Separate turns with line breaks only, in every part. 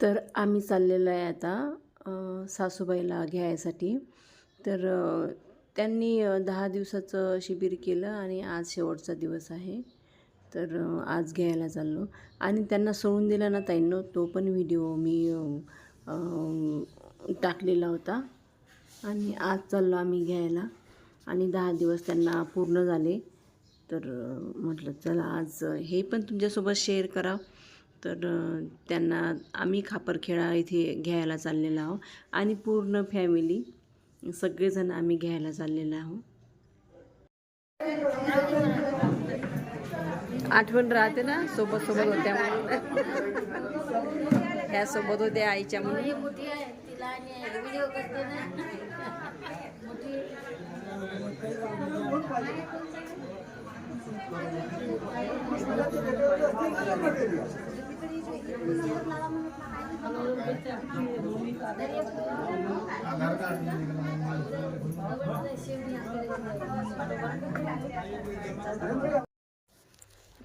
तर आम्ही चाललेलो आहे आता सासूबाईला घ्यायसाठी. तर त्यांनी दहा दिवसाचं शिबिर केलं आणि आज शेवटचा दिवस आहे. तर आज घ्यायला चाललो. आणि त्यांना सोडून दिला ना ताईंनो तो पण व्हिडिओ मी टाकलेला होता. आणि आज चाललो आम्ही घ्यायला. आणि दहा दिवस त्यांना पूर्ण झाले. तर म्हटलं चला आज हे पण तुमच्यासोबत शेअर करा तर त्यांना आम्ही खापरखेडा इथे घ्यायला चाललेलो आहो आणि पूर्ण फॅमिली सगळेजण आम्ही घ्यायला चाललेलो आहो आठवण राहते ना सोबत सोबत होत्या म्हणून. ह्या सोबत होत्या आईच्या म्हणून.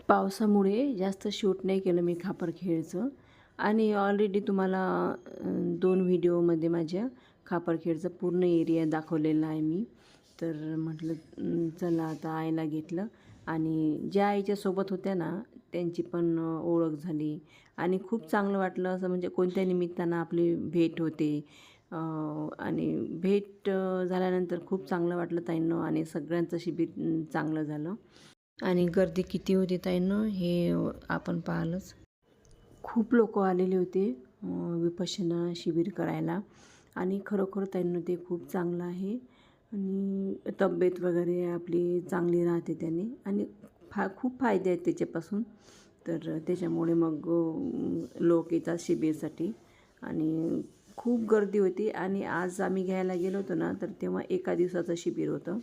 पावसामुळे जास्त शूट नाही केलं मी खापरखेडचं आणि ऑलरेडी तुम्हाला दोन व्हिडिओमध्ये माझ्या खापरखेडचा पूर्ण एरिया दाखवलेला आहे मी. तर म्हटलं चला आता आईला घेतलं. आणि ज्या आईच्या सोबत होत्या ना त्यांची पण ओळख झाली. आणि खूप चांगलं वाटलं असं म्हणजे कोणत्या निमित्तानं आपली भेट होते. आणि भेट झाल्यानंतर खूप चांगलं वाटलं ताईंनं आणि सगळ्यांचं शिबिर चांगलं झालं. आणि गर्दी किती होती ताईंनं हे आपण पाहिलंच. खूप लोक आलेले होते अं, विपश्यना शिबिर करायला. आणि खरोखर त्यांना ते खूप चांगलं आहे. आणि तब्येत वगैरे आपली चांगली राहते त्याने. आणि फा खूप फायदे आहेत त्याच्यापासून. तर त्याच्यामुळे मग लोक येतात शिबिरसाठी. आणि खूप गर्दी होती. आणि आज आम्ही घ्यायला गेलो होतो ना तर तेव्हा एका दिवसाचं शिबिर होतं.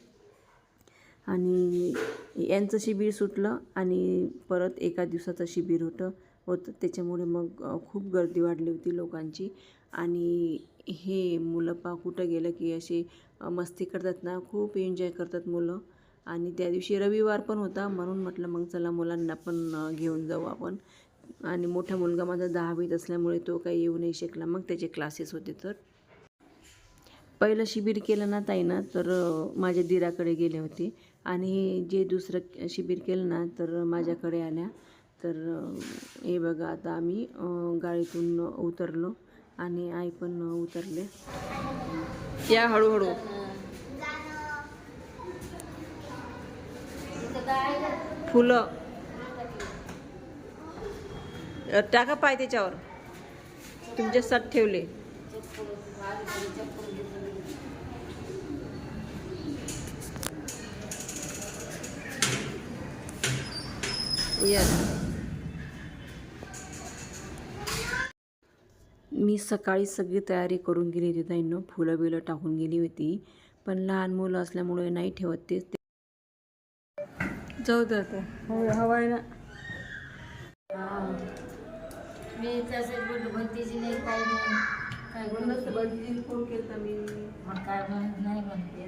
आणि यांचं शिबिर सुटलं आणि परत एका दिवसाचं शिबिर होतं होतं. त्याच्यामुळे मग खूप गर्दी वाढली होती लोकांची. आणि हे मुलं पा कुठं गेलं की असे मस्ती करतात ना खूप एन्जॉय करतात मुलं. आणि त्या दिवशी रविवार पण होता म्हणून म्हटलं मग चला मुलांना पण घेऊन जाऊ आपण. आणि मोठा मुलगा माझा दहावीत असल्यामुळे तो काही येऊ नाही शकला. मग त्याचे क्लासेस होते तर. पहिलं शिबिर केलं ना ताईनं तर माझ्या दिराकडे गेले होते. आणि जे दुसरं शिबिर केलं ना तर माझ्याकडे आल्या. तर हे बघा आता आम्ही गाडीतून उतरलो. आणि आई पण उतरले. या हळूहळू. फुलं. टाका पाय त्याच्यावर. तुमच्या साथ ठेवले मी सकाळी सगळी तयारी करून गेली होती ताईंनो फुलं बिलं टाकून गेली होती. पण लहान मुलं असल्यामुळे नाही ठेवत ते ते- जाऊ दे आता हवा हवा आहे ना.
मी तसेच बोललो नाही काय नाही काय बोलत
फोन केला मी?
मग काय म्हणत नाही म्हणते.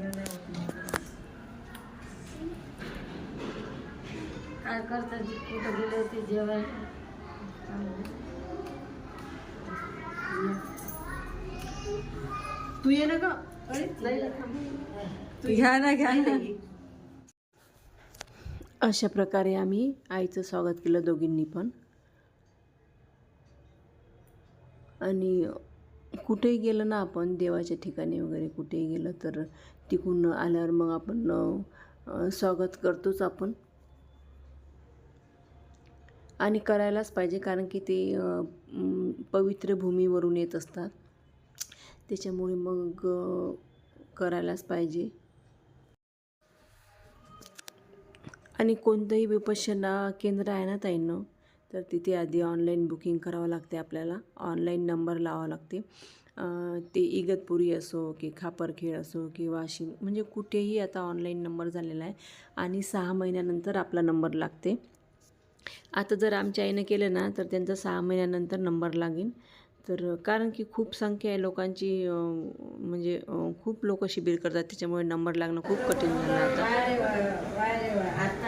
काय करतात? कुठं गेले होते जेवण
तू ये ना का घ्या ना घ्या ना. अशा प्रकारे आम्ही आईचं स्वागत केलं दोघींनी पण. आणि कुठेही गेलं ना आपण देवाच्या ठिकाणी वगैरे कुठेही गेलं तर तिकडून आल्यावर मग आपण स्वागत करतोच आपण. आणि करायलाच पाहिजे कारण की ते पवित्र भूमीवरून येत असतात. त्याच्यामुळे मग करायलाच पाहिजे. आणि कोणतंही विपश्यना केंद्र आहे ना ताईंनो तर तिथे आधी ऑनलाईन बुकिंग करावं लागते आपल्याला. ऑनलाईन नंबर लावावं लागते. ते इगतपुरी असो की खापरखेड असो की वाशिम म्हणजे कुठेही आता ऑनलाईन नंबर झालेला आहे आणि सहा महिन्यानंतर आपला नंबर लागते. आता जर आमच्या आईनं केलं ना तर त्यांचा सहा महिन्यानंतर नंबर लागेल. तर कारण की खूप संख्या आहे लोकांची म्हणजे खूप लोक शिबिर करतात. त्याच्यामुळे नंबर लागणं खूप कठीण झालं आता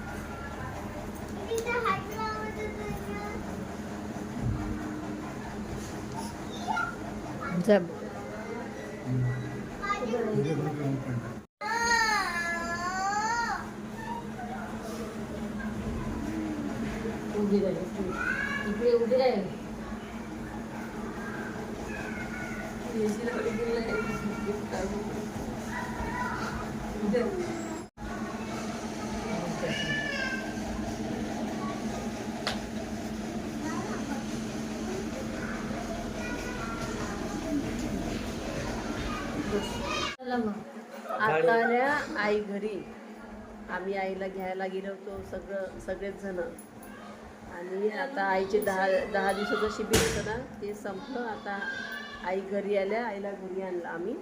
जब दे. जा. उभी राहिली इकडे उभी राहिली चला मग.
आता आल्या आई घरी. आम्ही आईला घ्यायला गेलो होतो सगळं सगळेच जण. आणि आता आईचे दहा दहा दिवसाचं शिबिर होतं ना ते संपलं. आता आई घरी आल्या आईला घरी आणलं आम्ही.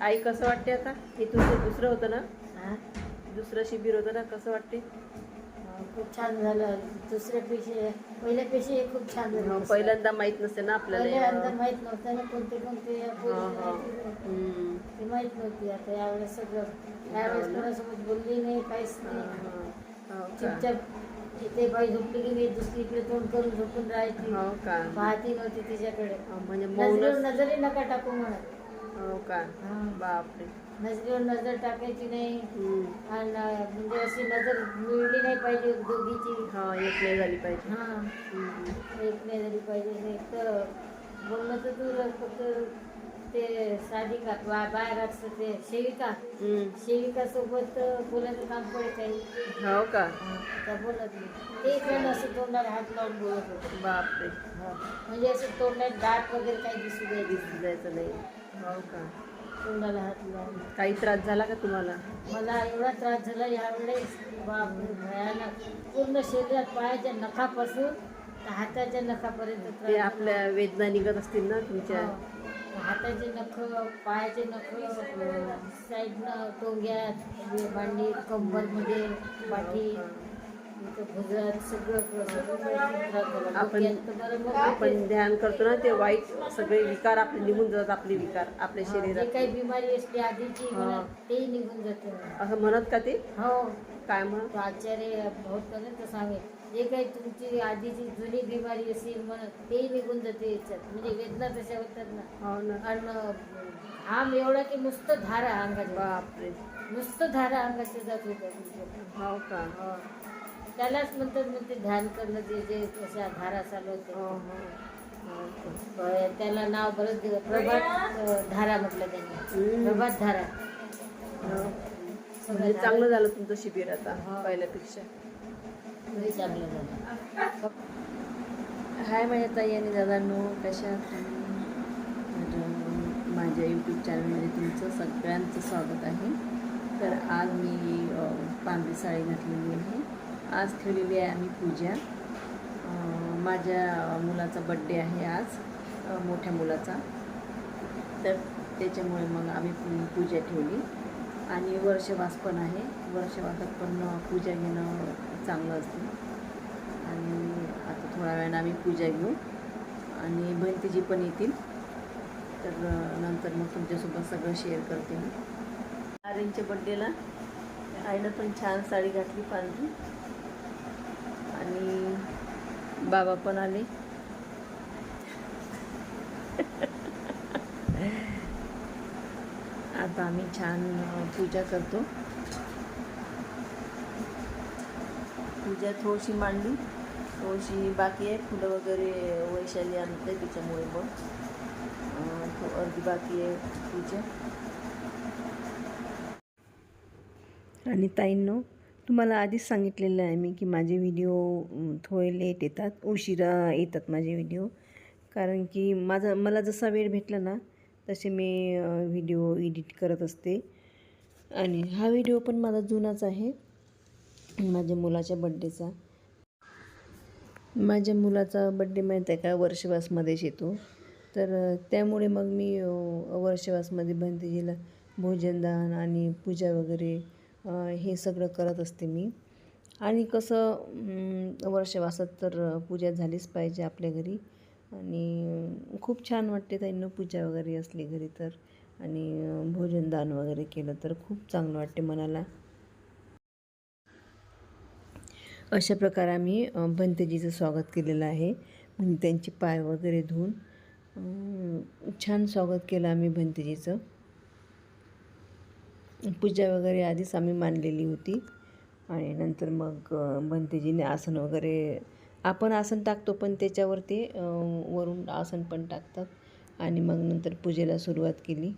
आई कसं वाटते आता? हे तुमचं दुसरं होतं ना? दुसरं शिबिर होतं ना कसं वाटते?
खूप छान झालं. दुसऱ्या पेशी पहिल्या पेशी हे खूप छान झालं
पहिल्यांदा माहीत नसते ना
पहिल्यांदा
आपल्याला
माहीत नव्हतं ना कोणते कोणते या
हा, हा. हम्म.
ते माहीत नव्हती आता यावेळेस सगळं. यावेळेस कोणासोबत बोलली नाही काहीच
हा,
नाही.
हा. हो का?
चुपचाप इथे बाई झोपली की मी दुसरीकडे तोंड करून झोपून राहायची.
हो का?
पाहती नव्हती तिच्याकडे.
हा, म्हणजे
नजरेवर नजरही नका टाकू म्हणत
हो का?
हा.
बापरे.
नजरेवर नजर टाकायची नाही. आणि म्हणजे अशी नजर मिळली नाही पाहिजे दोघीची.
हा एक नाही झाली पाहिजे.
हा. एक नाही झाली पाहिजे. नाही तर बोलणं तर दूर फक्त ते साधिका बा बाहेर असतं ते सेविका. सेविका सोबत बोलायचं काम पडे काही
हो का?
त्या बोलत नाही. ते पण असं तोंडाला हात लावून बोलत होते.
बापरे.
म्हणजे असं तोंडात दाट वगैरे काही दिसू द्यायची
दिसू जायचं नाही. हो का?
तोंडाला हात
काही त्रास झाला का तुम्हाला?
मला एवढा त्रास झाला यावेळेस. बापरे भयानक. पूर्ण शरीरात पायाच्या नखापासून तर हाताच्या नखापर्यंत त्रास
ते
झाला.
आपल्या वेदना निघत असतील ना तुमच्या?
हो. हाताचे नख पायाचे नख साईडनं टोंग्यात मांडी कंबरमध्ये पाठी.
आपण- आपण ध्यान करतो ना ते वाईट सगळे विकार आपले निघून जातात आपले विकार आपल्या
हा,
शरीरात.
काही बिमारी असते आधीची
हा.
तेही निघून जाते
असं म्हणत का ते?
हो.
काय म्हणत?
तो आचार्य होतं सांगे जे काही तुमची आधीची जुनी बिमारी असेल म्हणत तेही निघून जाते याच्यात. म्हणजे वेदना तशा होतात ना.
हो ना.
आणि घाम एवढा की नुसतं धारा अंगाच्या
बापरे.
नुसतं धारा अंगाच्या जात होत्या
हो का?
हो. त्यालाच म्हणतात मग ते ध्यान करणं जे जे अशा धारा चालू
हो हो. हो
त्याला नाव बरंच दिलं. प्रभात धारा म्हटलं त्यांनी. प्रभात धारा.
हो.
सगळं
म्हणजे
धारा-
चांगलं झालं तुमचं शिबिर आता
हा.
पहिल्यापेक्षा.
चांगलं झालं.
हाय माझ्या ताई आणि दादांनो कशा माझ्या यूट्यूब चॅनलमध्ये तुमचं सगळ्यांचं स्वागत आहे. तर आज मी पांढरी साडी घातलेली आहे. आज ठेवलेली आहे आम्ही पूजा. माझ्या मुलाचा बड्डे आहे आज मोठ्या मुलाचा. तर त्याच्यामुळे मग आम्ही पू- पूजा ठेवली. आणि वर्षवास पण आहे. वर्षवासात पण पूजा घेणं चांगलं असते. आणि आता थोड्या वेळानं आम्ही पूजा घेऊ. आणि भंतीजी पण येतील. तर नंतर मग तुमच्यासोबत सगळं शेअर करते मी. आर्यनच्या बड्डेला आईनं पण छान साडी घातली पांढरी. आणि बाबा पण आले. आता आम्ही छान पूजा करतो. पूजा थोडीशी मांडली. थोडीशी बाकी आहे. फुलं वगैरे वैशाली आणते तिच्यामुळे मग अर्धी बाकी आहे पूजा. आणि ताईंनो तुम्हाला आधीच सांगितलेलं आहे मी की माझे व्हिडिओ थोडे लेट येतात. उशिरा येतात माझे व्हिडिओ. कारण की माझा मला जसा वेळ भेटला ना तसे मी व्हिडिओ एडिट करत असते. आणि हा व्हिडिओ पण माझा जुनाच आहे. माझ्या मुलाच्या बड्डेचा माझ्या मुलाचा बड्डे माहीत आहे का? वर्षवासमध्येच येतो. तर त्यामुळे मग मी वर्षवासमध्ये वर्षवासमध्ये भंतेजीला भोजनदान आणि पूजा वगैरे हे सगळं करत असते मी. आणि कसं वर्षवासात तर पूजा झालीच पाहिजे आपल्या घरी. आणि खूप छान वाटते त्यांना पूजा वगैरे असली घरी तर. आणि भोजनदान वगैरे केलं तर खूप चांगलं वाटते मनाला. अशा प्रकारे आम्ही भंतेजीचं स्वागत केलेलं आहे. म्हणजे त्यांचे पाय वगैरे धुवून. छान स्वागत केलं आम्ही भंतेजीचं. पूजा वगैरे आधीच आम्ही मांडलेली होती. आणि नंतर मग अं, आसन वगैरे आपण आसन टाकतो पण त्याच्यावरती वरून आसन पण टाकतात. आणि मग नंतर पूजेला सुरुवात केली.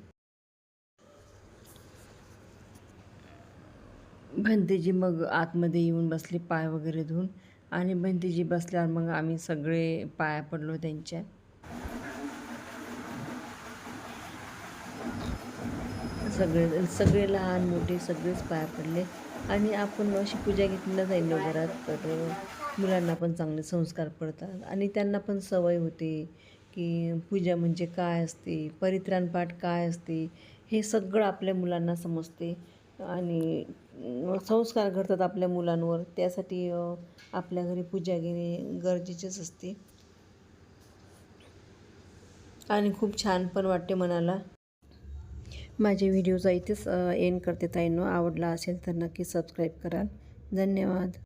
भंतेजी मग आतमध्ये येऊन बसले पाय वगैरे धुवून. आणि भंतेजी बसल्यावर मग आम्ही सगळे पाया पडलो त्यांच्या. सगळे सगळे लहान मोठे सगळेच पाया पडले. आणि आपण अशी पूजा घेतली ना जाईल घरात तर मुलांना पण चांगले संस्कार पडतात. आणि त्यांना पण सवय होते की पूजा म्हणजे काय असते परित्राण पाठ काय असते हे सगळं आपल्या मुलांना समजते. आणि संस्कार घडतात आपल्या मुलांवर. त्यासाठी आपल्या घरी पूजा घेणे गरजेचेच असते. आणि खूप छान पण वाटते मनाला. माझे व्हिडिओचा इथेच एंड करते ताईंनो. आवडला असेल तर नक्की सबस्क्राईब कराल धन्यवाद.